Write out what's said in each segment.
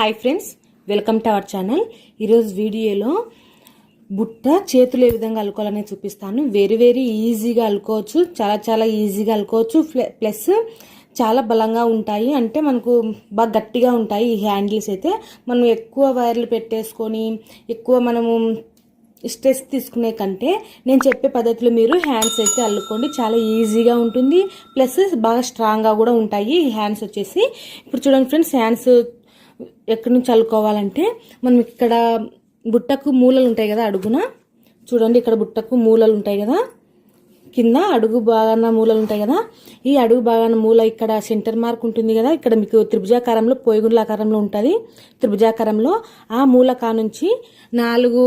Hi friends welcome to our channel ఈరోజు వీడియోలో బుట్ట చేతులు ఏ విధంగా అల్లుకోవాలని చూపిస్తాను. వెరీ వెరీ ఈజీగా అల్లుకోవచ్చు. చాలా చాలా ఈజీగా అల్లుకోవచ్చు. ప్లస్ చాలా బలంగా ఉంటాయి. అంటే మనకు బాగా గట్టిగా ఉంటాయి ఈ హ్యాండిల్స్ అయితే. మనం ఎక్కువ వైర్లు పెట్టేసుకొని ఎక్కువ మనము స్ట్రెస్ తీసుకునే కంటే నేను చెప్పే పద్ధతిలో మీరు హ్యాండ్స్ అయితే అల్లుకోండి. చాలా ఈజీగా ఉంటుంది. ప్లస్ బాగా స్ట్రాంగ్గా కూడా ఉంటాయి. ఈ హ్యాండ్స్ వచ్చేసి ఇప్పుడు చూడండి ఫ్రెండ్స్ హ్యాండ్స్ ఎక్కడి నుంచి చల్లుకోవాలంటే మనం ఇక్కడ బుట్టకు మూలలు ఉంటాయి కదా అడుగున. చూడండి ఇక్కడ బుట్టకు మూలలు ఉంటాయి కదా. కింద అడుగు బాగాన మూలలు ఉంటాయి కదా. ఈ అడుగు బాగాన మూల ఇక్కడ సెంటర్ మార్క్ ఉంటుంది కదా. ఇక్కడ మీకు త్రిభుజాకారంలో పోయిగుండ్లాకారంలో ఉంటుంది. త్రిభుజాకారంలో ఆ మూలకా నుంచి నాలుగు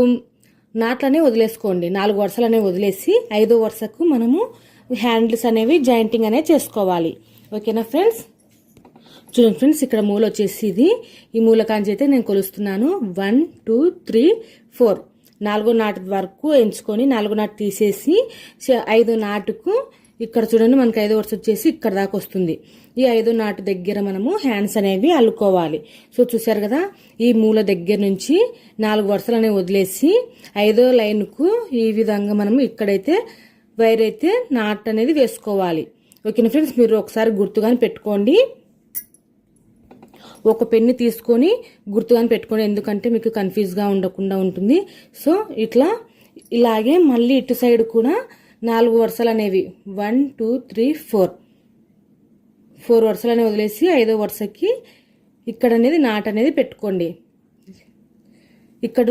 నాట్లనే వదిలేసుకోండి. నాలుగు వరుసలనే వదిలేసి ఐదో వరుసకు మనము హ్యాండిల్స్ అనేవి జాయింటింగ్ అనేది చేసుకోవాలి. ఓకేనా ఫ్రెండ్స్? చూడండి ఫ్రెండ్స్ ఇక్కడ మూల వచ్చేసి ఇది ఈ మూల కాంచి అయితే నేను కొలుస్తున్నాను. వన్ టూ త్రీ ఫోర్ నాలుగో నాటు వరకు ఎంచుకొని నాలుగో నాటు తీసేసి ఐదో నాటుకు ఇక్కడ చూడండి మనకి ఐదో వరుస వచ్చేసి ఇక్కడ దాకా వస్తుంది. ఈ ఐదో నాటు దగ్గర మనము హ్యాండ్స్ అనేవి అల్లుకోవాలి. సో చూసారు కదా ఈ మూల దగ్గర నుంచి నాలుగు వరుసలు అనేవి వదిలేసి ఐదో లైన్కు ఈ విధంగా మనము ఇక్కడైతే వైర్ అయితే నాట్ అనేది వేసుకోవాలి. ఓకేనా ఫ్రెండ్స్ మీరు ఒకసారి గుర్తుగానే పెట్టుకోండి. ఒక పెన్ను తీసుకొని గుర్తుగాని పెట్టుకోండి ఎందుకంటే మీకు కన్ఫ్యూజ్గా ఉండకుండా ఉంటుంది. సో ఇట్లా ఇలాగే మళ్ళీ ఇటు సైడ్ కూడా నాలుగు వరుసలు అనేవి. One two three four. Four వరుసలు అనేవి వదిలేసి ఐదో వరుసకి ఇక్కడ అనేది నాట్ అనేది పెట్టుకోండి. ఇక్కడ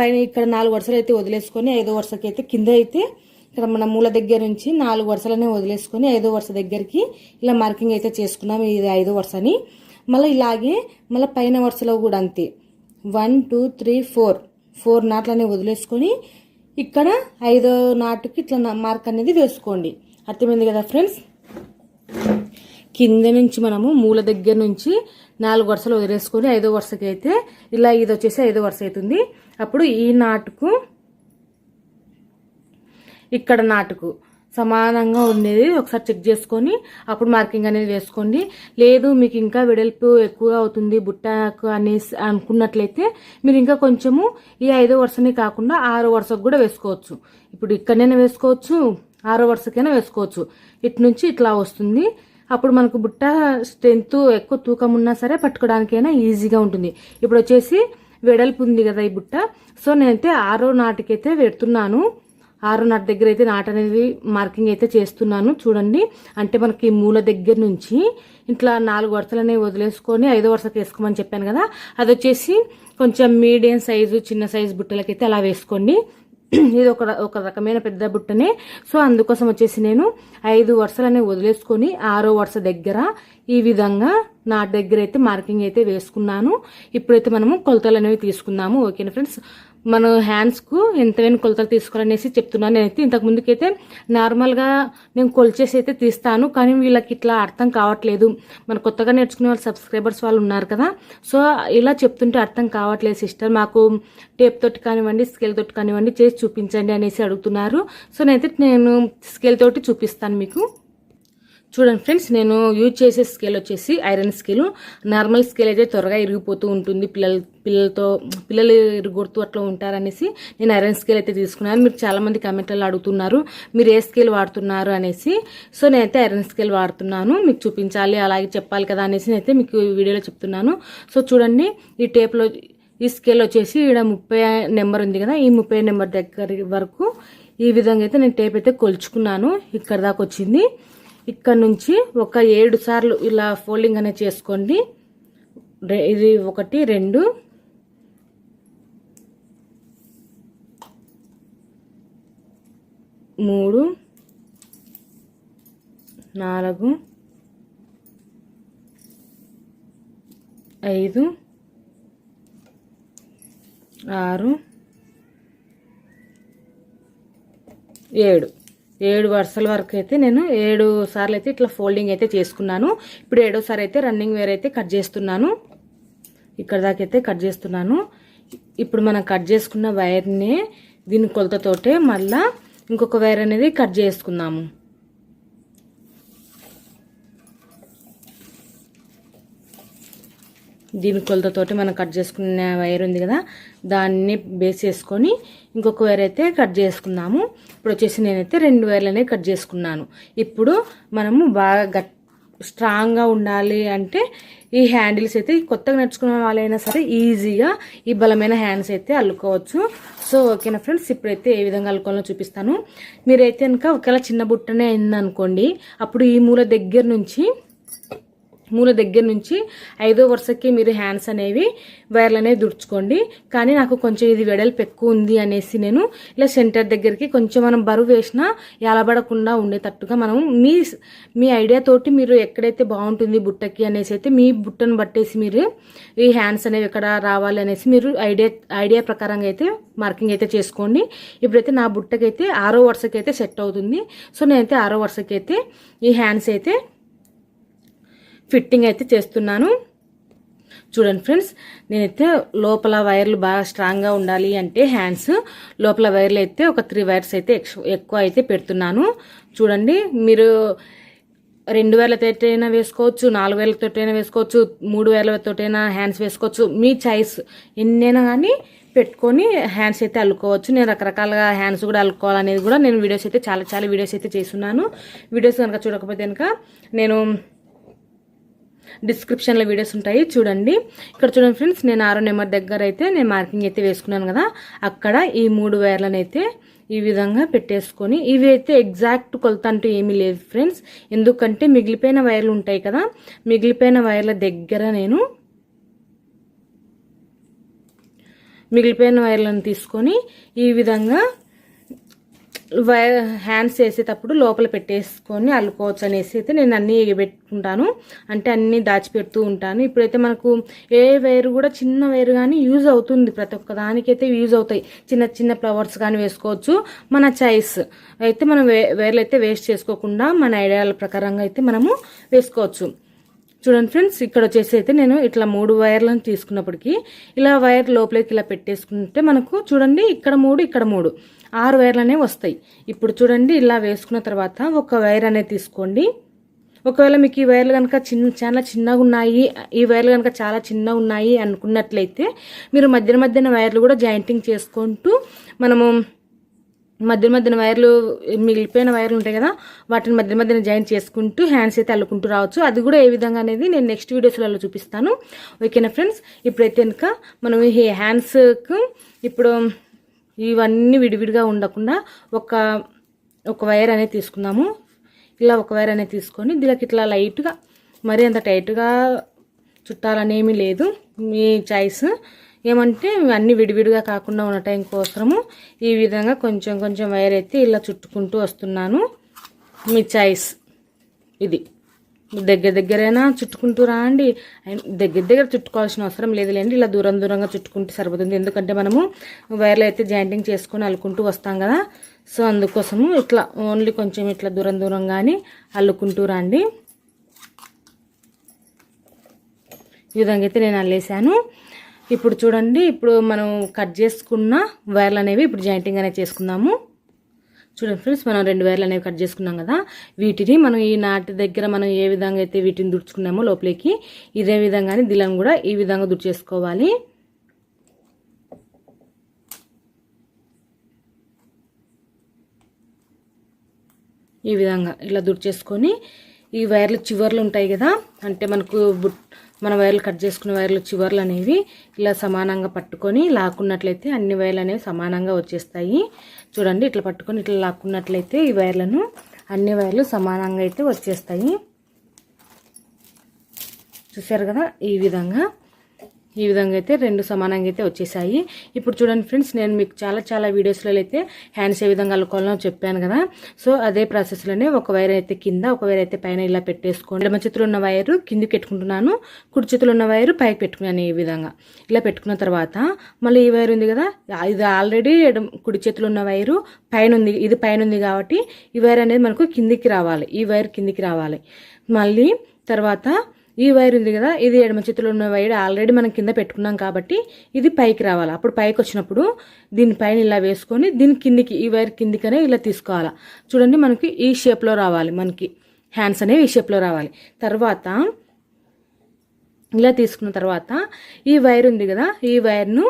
పైన ఇక్కడ నాలుగు వరుసలు అయితే వదిలేసుకొని ఐదో వరుసకి అయితే కింద అయితే ఇక్కడ మన మూల దగ్గర నుంచి నాలుగు వరుసలనే వదిలేసుకొని ఐదో వరుస దగ్గరికి ఇలా మార్కింగ్ అయితే చేసుకున్నాం. ఇది ఐదో వరుసని. మళ్ళీ ఇలాగే మళ్ళీ పైన వరుసలో కూడా అంతే. One two three four four నాట్లనే వదిలేసుకొని ఇక్కడ ఐదో నాటుకి ఇట్లా నా- మార్క్ అనేది వేసుకోండి. అర్థమైంది కదా ఫ్రెండ్స్ కింద నుంచి మనము మూల దగ్గర నుంచి నాలుగు వరుసలు వదిలేసుకొని ఐదో వరుసకి అయితే ఇలా ఇది వచ్చేసి ఐదో వరుస అవుతుంది. అప్పుడు ఈ నాటుకు ఇక్కడ నాటుకు సమానంగా ఉండేది. ఒకసారి చెక్ చేసుకొని అప్పుడు మార్కింగ్ అనేది వేసుకోండి. లేదు మీకు ఇంకా వెడల్పు ఎక్కువగా అవుతుంది బుట్టకు అనేసి అనుకున్నట్లయితే మీరు ఇంకా కొంచెము ఈ ఐదో వరుసని కాకుండా ఆరో వరుసకు కూడా వేసుకోవచ్చు. ఇప్పుడు ఇక్కడనైనా వేసుకోవచ్చు ఆరో వరుసకైనా వేసుకోవచ్చు. ఇటు నుంచి ఇట్లా వస్తుంది. అప్పుడు మనకు బుట్ట స్ట్రెంత్ ఎక్కువ తూకం ఉన్నా సరే పట్టుకోవడానికైనా ఈజీగా ఉంటుంది. ఇప్పుడు వచ్చేసి వెడల్పు ఉంది కదా ఈ బుట్ట. సో నేనైతే ఆరో నాటికైతే పెడుతున్నాను. ఆరో దగ్గర అయితే నాట అనేది మార్కింగ్ అయితే చేస్తున్నాను. చూడండి. అంటే మనకి మూల దగ్గర నుంచి ఇట్లా నాలుగు వరుసలు అనేవి వదిలేసుకొని ఐదో వరుసకి వేసుకోమని చెప్పాను కదా. అది వచ్చేసి కొంచెం మీడియం సైజు చిన్న సైజు బుట్టలకైతే అలా వేసుకోండి. ఇది ఒక ఒక రకమైన పెద్ద బుట్టనే. సో అందుకోసం వచ్చేసి నేను ఐదు వరుసలు అనేవి వదిలేసుకొని ఆరో వరుస దగ్గర ఈ విధంగా నా దగ్గర అయితే మార్కింగ్ అయితే వేసుకున్నాను. ఇప్పుడైతే మనము కొలతలు అనేవి తీసుకుందాము. ఓకేనా ఫ్రెండ్స్? మన హ్యాండ్స్కు ఎంతైనా కొలతలు తీసుకోవాలనేసి చెప్తున్నాను. నేనైతే ఇంతకు ముందుకైతే నార్మల్గా నేను కొలిచేసి అయితే తీస్తాను. కానీ వీళ్ళకి ఇట్లా అర్థం కావట్లేదు. మన కొత్తగా నేర్చుకునే వాళ్ళు సబ్స్క్రైబర్స్ వాళ్ళు ఉన్నారు కదా. సో ఇలా చెప్తుంటే అర్థం కావట్లేదు సిస్టర్ మాకు టేప్ తోటి కానివ్వండి స్కేల్ తోటి కానివ్వండి చేసి చూపించండి అనేసి అడుగుతున్నారు. సో నేనైతే నేను స్కేల్ తోటి చూపిస్తాను మీకు. చూడండి ఫ్రెండ్స్ నేను యూజ్ చేసే స్కేల్ వచ్చేసి ఐరన్ స్కేల్ నార్మల్ స్కేల్ అయితే త్వరగా ఇరిగిపోతూ ఉంటుంది. పిల్లలు పిల్లలతో పిల్లలు ఇరుగుడుతూ అట్లా ఉంటారనేసి నేను ఐరన్ స్కేల్ అయితే తీసుకున్నాను. మీరు చాలామంది కమెంట్లలో కామెంట్లలో అడుగుతున్నారు మీరు ఏ స్కేల్ వాడుతున్నారు అనేసి. సో నేనైతే ఐరన్ స్కేల్ వాడుతున్నాను. మీకు చూపించాలి అలాగే చెప్పాలి కదా అనేసి నేనైతే మీకు వీడియోలో చెప్తున్నాను. సో చూడండి ఈ టేప్లో ఈ స్కేల్ వచ్చేసి ఇక్కడ ముప్పై నెంబర్ ఉంది కదా ఈ ముప్పై నెంబర్ దగ్గర వరకు ఈ విధంగా అయితే నేను టేప్ అయితే కొలుచుకున్నాను. ఇక్కడ దాకా వచ్చింది. ఇక్కడ నుంచి ఒక ఏడు సార్లు ఇలా ఫోల్డింగ్ అనేది చేసుకోండి. ఇది ఒకటి రెండు. మూడు. నాలుగు. ఐదు. ఆరు. ఏడు. ఏడు వరుసల వరకు అయితే నేను ఏడు సార్లు అయితే ఇట్లా ఫోల్డింగ్ అయితే చేసుకున్నాను. ఇప్పుడు ఏడోసారి అయితే రన్నింగ్ వేర్ అయితే కట్ చేస్తున్నాను. ఇక్కడ దాకా అయితే కట్ చేస్తున్నాను. ఇప్పుడు మనం కట్ చేసుకున్న వైర్ని దీని కొలతతోటే మళ్ళా ఇంకొక వైర్ అనేది కట్ చేసుకుందాము. దీని కొలతతోటి మనం కట్ చేసుకున్న వైర్ ఉంది కదా దాన్ని బేస్ చేసుకొని ఇంకొక వైర్ అయితే కట్ చేసుకున్నాము ఇప్పుడు వచ్చేసి నేనైతే రెండు వైర్లు అనేవి కట్ చేసుకున్నాను. ఇప్పుడు మనము బాగా గట్ స్ట్రాంగ్గా ఉండాలి అంటే ఈ హ్యాండిల్స్ అయితే కొత్తగా నేర్చుకున్న వాళ్ళైనా సరే ఈజీగా ఈ బలమైన హ్యాండ్స్ అయితే అల్లుకోవచ్చు. సో ఓకేనా ఫ్రెండ్స్ ఇప్పుడైతే ఏ విధంగా అల్లుకోవాలో చూపిస్తాను. మీరైతే కనుక ఒకవేళ చిన్న బుట్టనే అయిందనుకోండి అప్పుడు ఈ మూల దగ్గర నుంచి మూల దగ్గర నుంచి ఐదో వరుసకి మీరు హ్యాండ్స్ అనేవి వైర్లు అనేవి దుడుచుకోండి. కానీ నాకు కొంచెం ఇది వెడల్పు ఎక్కువ ఉంది అనేసి నేను ఇలా సెంటర్ దగ్గరికి కొంచెం మనం బరువు వేసినా ఎలబడకుండా ఉండేటట్టుగా మనం మీ మీ ఐడియా తోటి మీరు ఎక్కడైతే బాగుంటుంది బుట్టకి అనేసి అయితే మీ బుట్టను బట్టేసి మీరు ఈ హ్యాండ్స్ అనేవి ఎక్కడ రావాలి అనేసి మీరు ఐడియా ఐడియా ప్రకారంగా అయితే మార్కింగ్ అయితే చేసుకోండి. ఇప్పుడైతే నా బుట్టకైతే ఆరో వరుసకి అయితే సెట్ అవుతుంది. సో నేనైతే ఆరో వరుసకి అయితే ఈ హ్యాండ్స్ అయితే ఫిట్టింగ్ అయితే చేస్తున్నాను. చూడండి ఫ్రెండ్స్ నేనైతే లోపల వైర్లు బాగా స్ట్రాంగ్గా ఉండాలి అంటే హ్యాండ్స్. లోపల వైర్లు అయితే ఒక త్రీ వైర్స్ అయితే ఎక్కువ అయితే పెడుతున్నాను. చూడండి మీరు రెండు వేలతోటైనా వేసుకోవచ్చు నాలుగు వేలతోటైనా వేసుకోవచ్చు మూడు వేలతోటైనా హ్యాండ్స్ వేసుకోవచ్చు. మీ చాయిస్ ఎన్నైనా కానీ పెట్టుకొని హ్యాండ్స్ అయితే అల్లుకోవచ్చు. నేను రకరకాలుగా హ్యాండ్స్ కూడా అల్లుకోవాలనేది కూడా నేను వీడియోస్ అయితే చాలా చాలా వీడియోస్ అయితే చేస్తున్నాను. వీడియోస్ కనుక చూడకపోతే కనుక నేను డిస్క్రిప్షన్లో వీడియోస్ ఉంటాయి చూడండి. ఇక్కడ చూడండి ఫ్రెండ్స్ నేను ఆరో నెంబర్ దగ్గర అయితే నేను మార్కింగ్ అయితే వేసుకున్నాను కదా అక్కడ ఈ మూడు వైర్లను అయితే ఈ విధంగా పెట్టేసుకొని ఇవి అయితే ఎగ్జాక్ట్ కొలత అంటూ ఏమీ లేదు ఫ్రెండ్స్ ఎందుకంటే మిగిలిపోయిన వైర్లు ఉంటాయి కదా మిగిలిపోయిన వైర్ల దగ్గర నేను మిగిలిపోయిన వైర్లను తీసుకొని ఈ విధంగా హ్యాండ్స్ వేసేటప్పుడు లోపల పెట్టేసుకొని అల్లుకోవచ్చు అనేసి అయితే నేను అన్నీ ఎగబెట్టుకుంటాను అంటే అన్నీ దాచిపెడుతూ ఉంటాను. ఇప్పుడైతే మనకు ఏ వైర్ కూడా చిన్న వైర్ కానీ యూజ్ అవుతుంది. ప్రతి ఒక్క దానికైతే యూజ్ అవుతాయి. చిన్న చిన్న ఫ్లవర్స్ కానీ వేసుకోవచ్చు. మన చాయిస్ అయితే మనం వైర్లు అయితే వేస్ట్ చేసుకోకుండా మన ఐడియాల ప్రకారంగా అయితే మనము వేసుకోవచ్చు. చూడండి ఫ్రెండ్స్ ఇక్కడ వచ్చేసి అయితే నేను ఇట్లా మూడు వైర్లను తీసుకున్నప్పటికీ ఇలా వైర్ లోపలికి ఇలా పెట్టేసుకుంటే మనకు చూడండి ఇక్కడ మూడు ఇక్కడ మూడు. ఆరు వైర్లు అనేవి వస్తాయి. ఇప్పుడు చూడండి ఇలా వేసుకున్న తర్వాత ఒక వైర్ అనేది తీసుకోండి. ఒకవేళ మీకు ఈ వైర్లు కనుక చిన్న చాలా చిన్నగా ఉన్నాయి ఈ వైర్లు కనుక చాలా చిన్నగా ఉన్నాయి అనుకున్నట్లయితే మీరు మధ్య మధ్యన వైర్లు కూడా జాయింటింగ్ చేసుకుంటూ మనము మధ్య మధ్యన వైర్లు మిగిలిపోయిన వైర్లు ఉంటాయి కదా వాటిని మధ్య మధ్యన జాయిన్ చేసుకుంటూ హ్యాండ్స్ అయితే అల్లుకుంటూ రావచ్చు. అది కూడా ఏ విధంగా అనేది నేను నెక్స్ట్ వీడియోస్లలో చూపిస్తాను. ఓకేనా ఫ్రెండ్స్? ఇప్పుడైతే కనుక మనం ఈ హ్యాండ్స్కు ఇప్పుడు ఇవన్నీ విడివిడిగా ఉండకుండా ఒక ఒక వైర్ అనేది తీసుకుందాము. ఇలా ఒక వైర్ అనేది తీసుకొని దీనికి ఇట్లా లైట్గా మరీ అంత టైట్గా చుట్టాలనేమీ లేదు. మీ చాయిస్ ఏమంటే అన్ని విడివిడిగా కాకుండా ఉన్న టైం కోసము ఈ విధంగా కొంచెం కొంచెం వైర్ అయితే ఇలా చుట్టుకుంటూ వస్తున్నాను. మీ చాయిస్ ఇది. దగ్గర దగ్గరైనా చుట్టుకుంటూ రాండి. దగ్గర దగ్గర చుట్టుకోవాల్సిన అవసరం లేదులేండి. ఇలా దూరం దూరంగా చుట్టుకుంటే సరిపోతుంది. ఎందుకంటే మనము వైర్లు అయితే జాయింటింగ్ చేసుకొని అల్లుకుంటూ వస్తాం కదా. సో అందుకోసము ఇట్లా ఓన్లీ కొంచెం ఇట్లా దూరం దూరంగాని అల్లుకుంటూ రండి. ఈ విధంగా అయితే నేను అల్లేసాను ఇప్పుడు చూడండి ఇప్పుడు మనం కట్ చేసుకున్న వైర్లు అనేవి ఇప్పుడు జాయింటింగ్ అనేది చేసుకుందాము. చూడండి ఫ్రెండ్స్ మనం రెండు వైర్లు అనేవి కట్ చేసుకున్నాం కదా. వీటిని మనం ఈ నాటి దగ్గర మనం ఏ విధంగా అయితే వీటిని దుడుచుకున్నామో లోపలికి ఇదే విధంగానే దిలను కూడా ఈ విధంగా దుడిచేసుకోవాలి. ఈ విధంగా ఇలా దుడిచేసుకొని ఈ వైర్లు చివర్లు ఉంటాయి కదా? అంటే మనకు మన వైర్లు కట్ చేసుకున్న వైర్లు చివర్లు అనేవి ఇలా సమానంగా పట్టుకొని లాక్కున్నట్లయితే అన్ని వైర్లు అనేవి సమానంగా వచ్చేస్తాయి. చూడండి ఇట్లా పట్టుకొని ఇట్లా లాక్కున్నట్లయితే ఈ వైర్లను అన్ని వైర్లు సమానంగా అయితే వచ్చేస్తాయి. చూసారు కదా ఈ విధంగా? ఈ విధంగా అయితే రెండు సమానంగా అయితే వచ్చేసాయి. ఇప్పుడు చూడండి ఫ్రెండ్స్ నేను మీకు చాలా చాలా వీడియోస్లో అయితే హ్యాండ్స్ ఏ విధంగా అల్లుకోవాలో చెప్పాను కదా. సో అదే ప్రాసెస్లోనే ఒక వైర్ అయితే కింద ఒక వైర్ అయితే పైన ఇలా పెట్టేసుకోండి. ఎడమ చేతులు ఉన్న వైరు కిందికి పెట్టుకుంటున్నాను కుడి చేతులు ఉన్న వైరు పైకి పెట్టుకున్నాను ఈ విధంగా. ఇలా పెట్టుకున్న తర్వాత మళ్ళీ ఈ వైర్ ఉంది కదా ఇది ఆల్రెడీ కుడి చేతులు ఉన్న వైరు పైన ఉంది ఇది పైన ఉంది కాబట్టి ఈ వైర్ అనేది మనకు కిందికి రావాలి ఈ వైర్ కిందికి రావాలి. మళ్ళీ తర్వాత ఈ వైర్ ఉంది కదా ఇది ఎడమ చేతిలో ఉన్న వైర్ ఆల్రెడీ మనం కింద పెట్టుకున్నాం కాబట్టి ఇది పైకి రావాలి. అప్పుడు పైకి వచ్చినప్పుడు దీనిపైన ఇలా వేసుకొని దీని కిందికి ఈ వైర్ కిందికనే ఇలా తీసుకోవాలి. చూడండి మనకి ఈ షేప్లో రావాలి. మనకి హ్యాండ్స్ అనేవి ఈ షేప్లో రావాలి. తర్వాత ఇలా తీసుకున్న తర్వాత ఈ వైర్ ఉంది కదా ఈ వైర్ను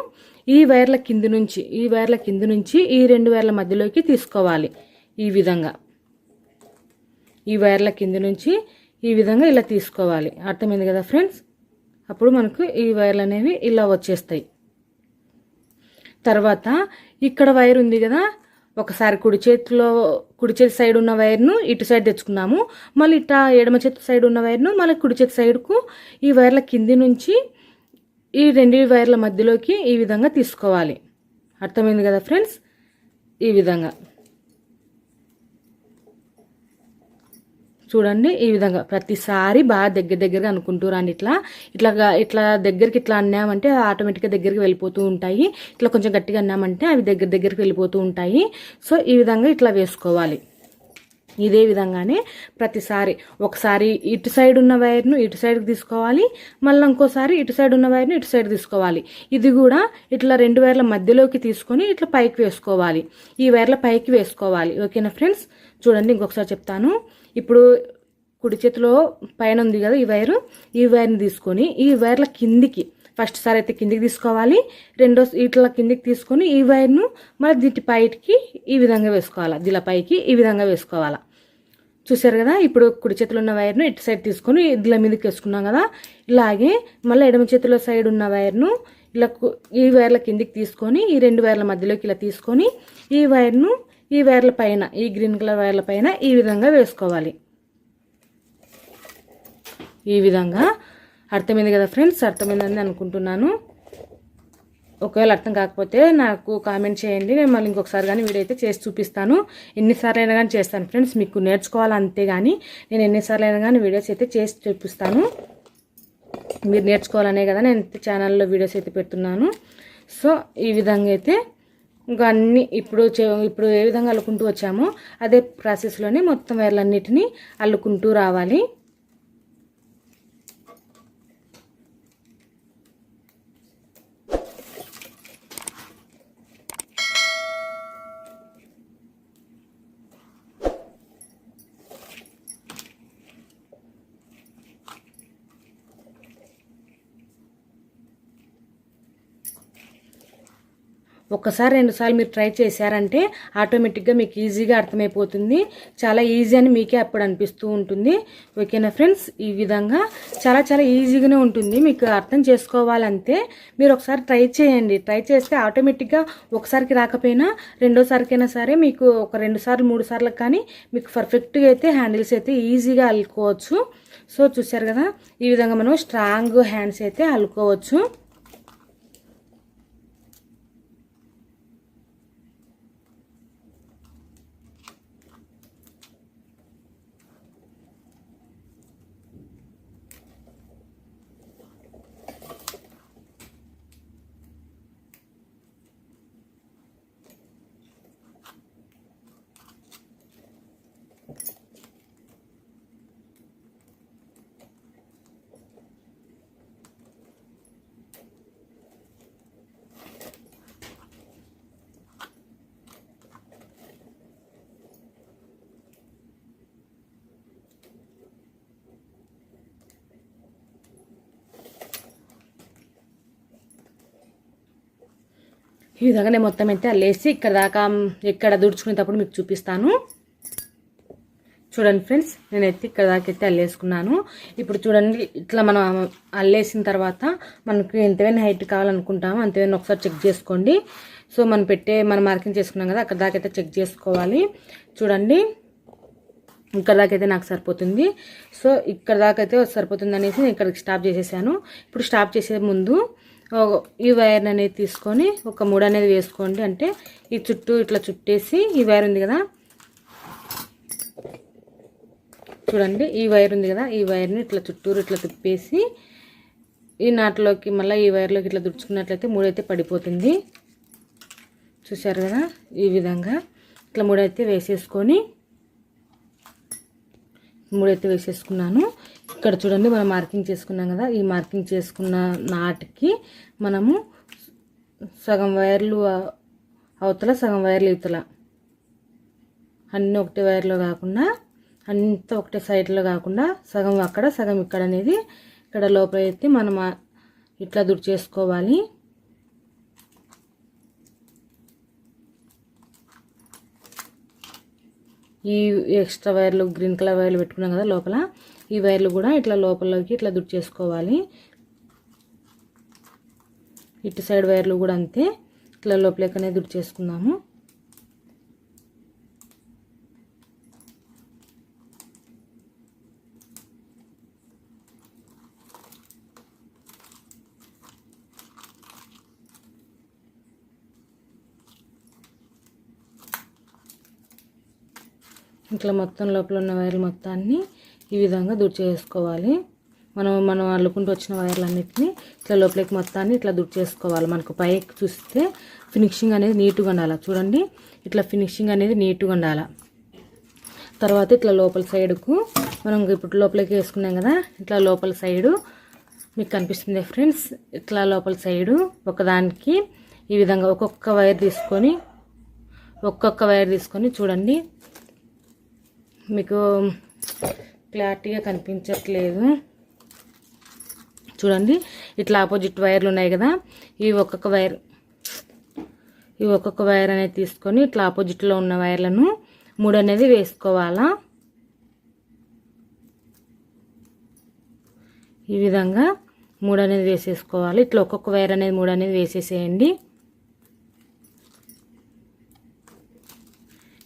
ఈ వైర్ల కింది నుంచి ఈ వైర్ల కింది నుంచి ఈ రెండు వైర్ల మధ్యలోకి తీసుకోవాలి ఈ విధంగా. ఈ వైర్ల కింది నుంచి ఈ విధంగా ఇలా తీసుకోవాలి. అర్థమైంది కదా ఫ్రెండ్స్? అప్పుడు మనకు ఈ వైర్లు అనేవి ఇలా వచ్చేస్తాయి. తర్వాత ఇక్కడ వైర్ ఉంది కదా ఒకసారి కుడి చేతిలో కుడి చేతి సైడ్ ఉన్న వైర్ను ఇటు సైడ్ తెచ్చుకున్నాము. మళ్ళీ ఇట్లా ఎడమ చేతి సైడ్ ఉన్న వైర్ను మళ్ళీ కుడి చేతి సైడ్కు ఈ వైర్ల కింది నుంచి ఈ రెండు వైర్ల మధ్యలోకి ఈ విధంగా తీసుకోవాలి. అర్థమైంది కదా ఫ్రెండ్స్? ఈ విధంగా. చూడండి ఈ విధంగా. ప్రతిసారి బాగా దగ్గర దగ్గరగా అనుకుంటూ అని ఇట్లా. ఇట్లా ఇట్లా దగ్గరికి ఇట్లా అన్నామంటే ఆటోమేటిక్గా దగ్గరికి వెళ్ళిపోతూ ఉంటాయి. ఇట్లా కొంచెం గట్టిగా అన్నామంటే అవి దగ్గర దగ్గరికి వెళ్ళిపోతూ ఉంటాయి. సో ఈ విధంగా ఇట్లా వేసుకోవాలి. ఇదే విధంగానే ప్రతిసారి ఒకసారి ఇటు సైడ్ ఉన్న వైర్ను ఇటు సైడ్కి తీసుకోవాలి. మళ్ళీ ఇంకోసారి ఇటు సైడ్ ఉన్న వైర్ను ఇటు సైడ్ తీసుకోవాలి. ఇది కూడా ఇట్లా రెండు వైర్ల మధ్యలోకి తీసుకొని ఇట్లా పైకి వేసుకోవాలి. ఈ వైర్ల పైకి వేసుకోవాలి. ఓకేనా ఫ్రెండ్స్? చూడండి ఇంకొకసారి చెప్తాను. ఇప్పుడు కుడి చేతిలో పైన ఉంది కదా ఈ వైరు ఈ వైర్ని తీసుకొని ఈ వైర్ల కిందికి ఫస్ట్ సారి అయితే కిందికి తీసుకోవాలి రెండో ఇట్లా కిందికి తీసుకొని ఈ వైర్ను మళ్ళీ దీటి పైకి ఈ విధంగా వేసుకోవాలి దీల పైకి ఈ విధంగా వేసుకోవాలి. చూసారు కదా ఇప్పుడు కుడి చేతిలో ఉన్న వైర్ను ఇటు సైడ్ తీసుకొని ఇదిల మీదకి వేసుకున్నాం కదా ఇలాగే మళ్ళీ ఎడమ చేతిలో సైడ్ ఉన్న వైర్ను ఇలా ఈ వైర్ల కిందికి తీసుకొని ఈ రెండు వైర్ల మధ్యలోకి ఇలా తీసుకొని ఈ వైర్ను ఈ వైర్ల పైన ఈ గ్రీన్ కలర్ వైర్ల పైన ఈ విధంగా వేసుకోవాలి. ఈ విధంగా అర్థమైంది కదా ఫ్రెండ్స్? అర్థమైందని అనుకుంటున్నాను. ఒకవేళ అర్థం కాకపోతే నాకు కామెంట్ చేయండి. నేను మళ్ళీ ఇంకొకసారి కానీ వీడియో అయితే చేసి చూపిస్తాను. ఎన్నిసార్లు అయినా కానీ చేస్తాను ఫ్రెండ్స్. మీకు నేర్చుకోవాలంతే కానీ నేను ఎన్నిసార్లు అయినా కానీ వీడియోస్ అయితే చేసి చూపిస్తాను. మీరు నేర్చుకోవాలనే కదా నేను ఛానల్లో వీడియోస్ అయితే పెడుతున్నాను. సో ఈ విధంగా అయితే ఇంకా అన్ని ఇప్పుడు ఇప్పుడు ఏ విధంగా అల్లుకుంటూ వచ్చామో అదే ప్రాసెస్లోనే మొత్తం వేర్లన్నిటినీ అల్లుకుంటూ రావాలి. ఒక్కసారి రెండుసార్లు మీరు ట్రై చేశారంటే ఆటోమేటిక్గా మీకు ఈజీగా అర్థమైపోతుంది. చాలా ఈజీ అని మీకే అప్పుడు అనిపిస్తూ ఉంటుంది. ఓకేనా ఫ్రెండ్స్? ఈ విధంగా చాలా చాలా ఈజీగానే ఉంటుంది. మీకు అర్థం చేసుకోవాలంటే మీరు ఒకసారి ట్రై చేయండి. ట్రై చేస్తే ఆటోమేటిక్గా ఒకసారికి రాకపోయినా రెండోసారికైనా సరే మీకు ఒక రెండు సార్లు మూడు సార్లు కానీ మీకు పర్ఫెక్ట్గా అయితే హ్యాండిల్స్ అయితే ఈజీగా అల్లుకోవచ్చు. సో చూసారు కదా? ఈ విధంగా మనం స్ట్రాంగ్ హ్యాండ్స్ అయితే అల్లుకోవచ్చు. ఈ విధంగా నేను మొత్తం అయితే అల్లేసి ఇక్కడ దాకా ఇక్కడ దుడుచుకునేటప్పుడు మీకు చూపిస్తాను. చూడండి ఫ్రెండ్స్ నేనైతే ఇక్కడ దాకా అయితే అల్లేసుకున్నాను. ఇప్పుడు చూడండి ఇట్లా మనం అల్లేసిన తర్వాత మనకు ఎంతవైనా హైట్ కావాలనుకుంటామో అంతవైనా ఒకసారి చెక్ చేసుకోండి. సో మనం పెట్టే మనం మార్కింగ్ చేసుకున్నాం కదా అక్కడ దాకైతే చెక్ చేసుకోవాలి. చూడండి ఇక్కడ దాకైతే నాకు సరిపోతుంది. సో ఇక్కడ దాకైతే సరిపోతుంది అనేసి నేను ఇక్కడికి స్టాప్ చేసేసాను. ఇప్పుడు స్టాప్ చేసే ముందు ఈ వైర్ అనేది తీసుకొని ఒక మూడు అనేది వేసుకోండి. అంటే ఈ చుట్టూ ఇట్లా చుట్టేసి ఈ వైర్ ఉంది కదా. చూడండి ఈ వైర్ ఉంది కదా. ఈ వైర్ని ఇట్లా చుట్టూరు ఇట్లా తిప్పేసి ఈ నాట్లోకి మళ్ళీ ఈ వైర్లోకి ఇట్లా దుడుచుకున్నట్లయితే మూడైతే పడిపోతుంది. చూసారు కదా? ఈ విధంగా ఇట్లా మూడైతే వేసేసుకొని మూడైతే వేసేసుకున్నాను. ఇక్కడ చూడండి మనం మార్కింగ్ చేసుకున్నాం కదా ఈ మార్కింగ్ చేసుకున్న నాటికి మనము సగం వైర్లు అవతల సగం వైర్లు ఇవతల. అన్నీ ఒకటే వైర్లో కాకుండా అంత ఒకటే సైడ్లో కాకుండా సగం అక్కడ సగం ఇక్కడ అనేది ఇక్కడ లోపల అయితే మనం ఇట్లా దుడి చేసుకోవాలి. ఈ ఎక్స్ట్రా వైర్లు గ్రీన్ కలర్ వైర్లు పెట్టుకున్నాం కదా లోపల. ఈ వైర్లు కూడా ఇట్లా లోపలకి ఇట్లా దుట్టు చేసుకోవాలి ఇటు సైడ్ వైర్లు కూడా అంతే. ఇట్లా లోపలికనే దుట్టు చేసుకుందాము ఇట్లా మొత్తం లోపల ఉన్న వైర్లు మొత్తాన్ని ఈ విధంగా దుడి చేసుకోవాలి. మనం మనం అల్లుకుంటూ వచ్చిన వైర్లన్నింటినీ ఇట్లా లోపలికి మొత్తాన్ని ఇట్లా దుడి చేసుకోవాలి. మనకు పైకి చూస్తే ఫినిషింగ్ అనేది నీట్గా ఉండాలి. చూడండి ఇట్లా ఫినిషింగ్ అనేది నీట్గా ఉండాలి. తర్వాత ఇట్లా లోపల సైడ్కు మనం ఇప్పుడు లోపలికి వేసుకున్నాం కదా ఇట్లా లోపల సైడు మీకు కనిపిస్తుంది ఫ్రెండ్స్ ఇట్లా లోపల సైడు ఒకదానికి ఈ విధంగా ఒక్కొక్క వైర్ తీసుకొని ఒక్కొక్క వైర్ తీసుకొని చూడండి. మీకు క్లారిటీగా కనిపించట్లేదు. చూడండి ఇట్లా ఆపోజిట్ వైర్లు ఉన్నాయి కదా. ఇవి ఒక్కొక్క వైర్ ఇవి ఒక్కొక్క వైర్ అనేది తీసుకొని ఇట్లా ఆపోజిట్లో ఉన్న వైర్లను మూడు అనేది వేసుకోవాలా? ఈ విధంగా మూడు అనేది వేసేసుకోవాలి. ఇట్లా ఒక్కొక్క వైర్ అనేది మూడు అనేది వేసేసేయండి.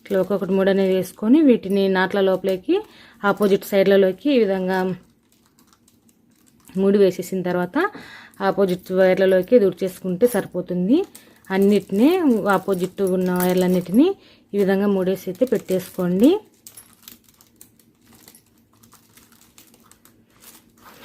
ఇట్లా ఒక్కొక్కటి మూడు అనేది వేసుకొని వీటిని నాట్ల లోపలికి ఆపోజిట్ సైడ్లలోకి ఈ విధంగా మూడు వేసేసిన తర్వాత ఆపోజిట్ వైర్లలోకి దుడిచేసుకుంటే సరిపోతుంది. అన్నిటినీ ఆపోజిట్ ఉన్న వైర్లన్నిటినీ ఈ విధంగా మూడేసి అయితే పెట్టేసుకోండి.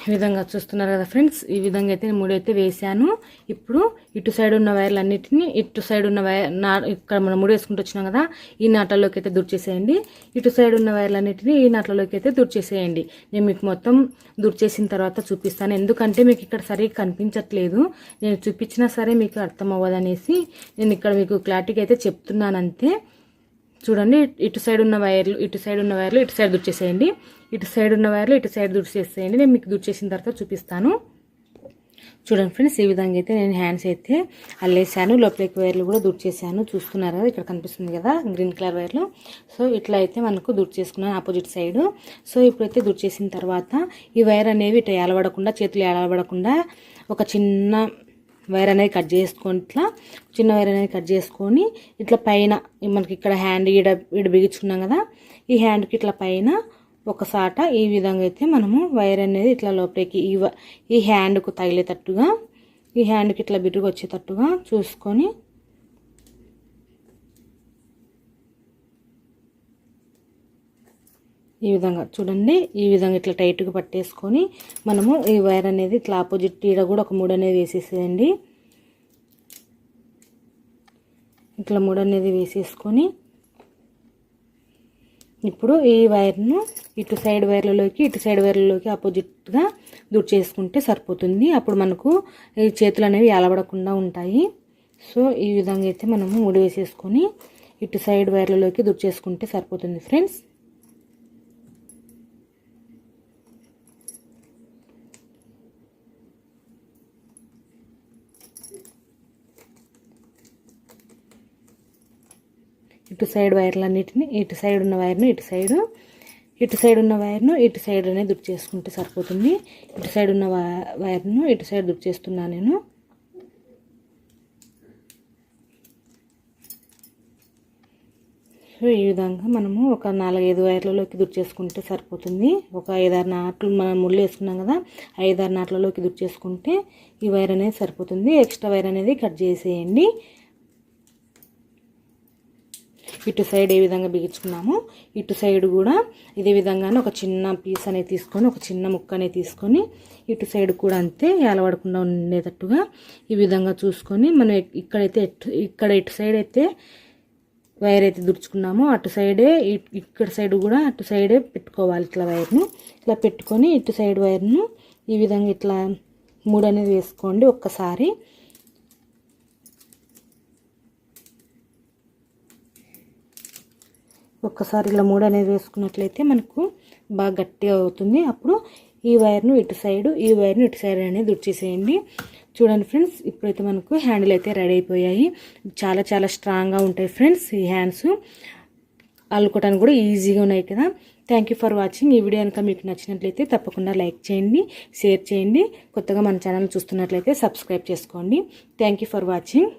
ఈ విధంగా చూస్తున్నారు కదా ఫ్రెండ్స్ ఈ విధంగా అయితే నేను మూడైతే వేసాను ఇప్పుడు ఇటు సైడ్ ఉన్న వైర్లు అన్నిటిని ఇటు సైడ్ ఉన్న వైర్ నా ఇక్కడ మనం మూడు వేసుకుంటూ వచ్చినాం కదా ఈ నాటల్లోకి అయితే దుర్చేసేయండి ఇటు సైడ్ ఉన్న వైర్లు అన్నిటిని ఈ నాటల్లోకి అయితే దుర్చేసేయండి నేను మీకు మొత్తం దుర్చేసిన తర్వాత చూపిస్తాను. ఎందుకంటే మీకు ఇక్కడ సరిగ్గా కనిపించట్లేదు. నేను చూపించినా సరే మీకు అర్థం అవ్వదనేసి నేను ఇక్కడ మీకు క్లారిటీగా అయితే చెప్తున్నాను అంతే చూడండి ఇటు సైడ్ ఉన్న వైర్లు ఇటు సైడ్ ఉన్న వైర్లు ఇటు సైడ్ దుడిచేసేయండి ఇటు సైడ్ ఉన్న వైర్లు ఇటు సైడ్ దుడిచేసేయండి నేను మీకు దుడిచేసిన తర్వాత చూపిస్తాను. చూడండి ఫ్రెండ్స్ ఈ విధంగా అయితే నేను హ్యాండ్స్ అయితే అల్లేసాను లోపలికి వైర్లు కూడా దుడిచేసాను చూస్తున్నారు? కదా ఇక్కడ కనిపిస్తుంది కదా గ్రీన్ కలర్ వైర్లు. సో ఇట్లా అయితే మనకు దుడిచేసుకున్నాను ఆపోజిట్ సైడ్. సో ఇప్పుడైతే దుడిచేసిన తర్వాత ఈ వైర్ అనేవి ఇట్లా ఏలబడకుండా చేతులు ఏలబడకుండా ఒక చిన్న వైర్ అనేది కట్ చేసుకొని ఇట్లా చిన్న వైర్ అనేది కట్ చేసుకొని ఇట్లా పైన మనకి ఇక్కడ హ్యాండ్ ఈడ ఈడ బిగించుకున్నాం కదా ఈ హ్యాండ్కి ఇట్లా పైన ఒక సాట ఈ విధంగా అయితే మనము వైర్ అనేది ఇట్లా లోపలికి ఈ ఈ హ్యాండ్కు తగిలేటట్టుగా ఈ హ్యాండ్కి ఇట్లా బిర్రుగా వచ్చేటట్టుగా చూసుకొని ఈ విధంగా చూడండి. ఈ విధంగా ఇట్లా టైట్గా పట్టేసుకొని మనము ఈ వైర్ అనేది ఇట్లా ఆపోజిట్ ఈడ కూడా ఒక మూడు అనేది వేసేసేయండి. ఇట్లా మూడు అనేది వేసేసుకొని ఇప్పుడు ఈ వైర్ను ఇటు సైడ్ వైర్లలోకి ఇటు సైడ్ వైర్లలోకి ఆపోజిట్గా దుడి చేసుకుంటే సరిపోతుంది. అప్పుడు మనకు ఈ చేతులు అనేవి ఎలబడకుండా ఉంటాయి. సో ఈ విధంగా అయితే మనము ముడి వేసేసుకొని ఇటు సైడ్ వైర్లలోకి దుడి చేసుకుంటే సరిపోతుంది ఫ్రెండ్స్ ఇటు సైడ్ వైర్లన్నిటిని ఇటు సైడ్ ఉన్న వైర్ను ఇటు సైడు ఇటు సైడ్ ఉన్న వైర్ను ఇటు సైడ్ అనేది దుడ్డు చేసుకుంటే సరిపోతుంది. ఇటు సైడ్ ఉన్న వై- వైర్ను ఇటు సైడ్ దుడ్డు చేస్తున్నాను నేను. సో ఈ విధంగా మనము ఒక నాలుగైదు వైర్లలోకి దుడ్డు చేసుకుంటే సరిపోతుంది. ఒక ఐదారు నాట్లు మనం ముళ్ళు వేసుకున్నాం కదా ఐదారు నాట్లలోకి దుడ్డు చేసుకుంటే ఈ వైర్ అనేది సరిపోతుంది. ఎక్స్ట్రా వైర్ అనేది కట్ చేసేయండి. ఇటు సైడ్ ఏ విధంగా బిగించుకున్నామో ఇటు సైడ్ కూడా ఇదే విధంగానే ఒక చిన్న పీస్ అనేది తీసుకొని ఒక చిన్న ముక్క అనేది తీసుకొని ఇటు సైడ్ కూడా అంతే ఏలవడకుండా ఉండేటట్టుగా ఈ విధంగా చూసుకొని మనం ఇక్కడైతే ఎటు ఇక్కడ ఇటు సైడ్ అయితే వైర్ అయితే దుడుచుకున్నామో అటు సైడే ఇక్కడ సైడ్ కూడా అటు సైడే పెట్టుకోవాలి ఇట్లా వైర్ను. ఇట్లా పెట్టుకొని ఇటు సైడ్ వైర్ను ఈ విధంగా ఇట్లా మూడు అనేది వేసుకోండి ఒక్కసారి. ఒక్కసారి ఇలా మూడు అనేది వేసుకున్నట్లయితే మనకు బాగా గట్టిగా అవుతుంది. అప్పుడు ఈ వైర్ను ఇటు సైడు ఈ వైర్ను ఇటు సైడ్ అనేది దుడిచేసేయండి చూడండి ఫ్రెండ్స్ ఇప్పుడైతే మనకు హ్యాండిల్ అయితే రెడీ అయిపోయాయి. చాలా చాలా స్ట్రాంగ్గా ఉంటాయి ఫ్రెండ్స్ ఈ హ్యాండ్స్. అల్లుకోవడానికి కూడా ఈజీగా ఉన్నాయి కదా. థ్యాంక్ యూ ఫర్ వాచింగ్ ఈ వీడియో కనుక మీకు నచ్చినట్లయితే తప్పకుండా లైక్ చేయండి షేర్ చేయండి. కొత్తగా మన ఛానల్ చూస్తున్నట్లయితే సబ్స్క్రైబ్ చేసుకోండి. Thank you for watching